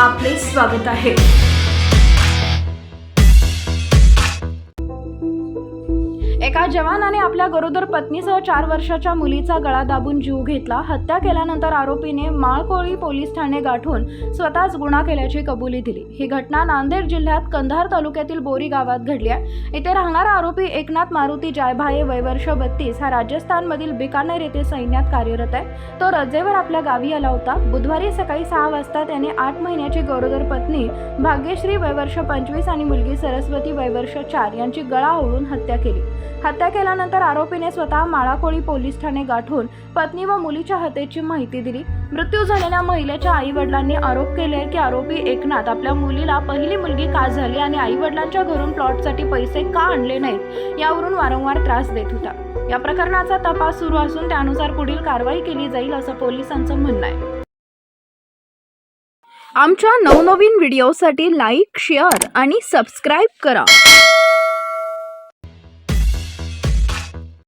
आपले स्वागत आहे. एका जवानाने आपल्या गरोदर पत्नीसह चार वर्षाच्या मुलीचा गळा दाबून जीव घेतला. हत्या केल्यानंतर आरोपीने माळकोळी पोलीस ठाणे गाठून स्वतःच गुन्हा केल्याची कबुली दिली. ही घटना नांदेड जिल्ह्यात कंधार तालुक्यातील बोरी गावात घडली आहे. इथे राहणारा आरोपी एकनाथ मारुती जायभाये वयवर्ष बत्तीस हा राजस्थानमधील बिकानेर येथे सैन्यात कार्यरत आहे. तो रजेवर आपल्या गावी आला होता. बुधवारी सकाळी सहा वाजता त्याने आठ महिन्याची गरोदर पत्नी भाग्यश्री वयवर्ष पंचवीस आणि मुलगी सरस्वती वयवर्ष चार यांची गळा ओळून हत्या केली. हत्या केल्यानंतर आरोपीने स्वतः माळाकोळी पोलीस ठाणे गाठून पत्नी व मुलीच्या हत्येची माहिती दिली. मृत्यू झालेल्या महिलेच्या आई वडिलांनी आरोप केले की आरोपी एकनाथ आपल्या मुलीला पहिली मुलगी का झाली आणि आई वडिलांच्या घरून प्लॉटसाठी पैसे का आणले नाहीत यावरून वारंवार त्रास देत होता. या प्रकरणाचा तपास सुरू असून त्यानुसार पुढील कारवाई केली जाईल असं पोलिसांचं म्हणणं आहे. आमच्या नवनवीन व्हिडिओसाठी लाईक शेअर आणि सबस्क्राईब करा.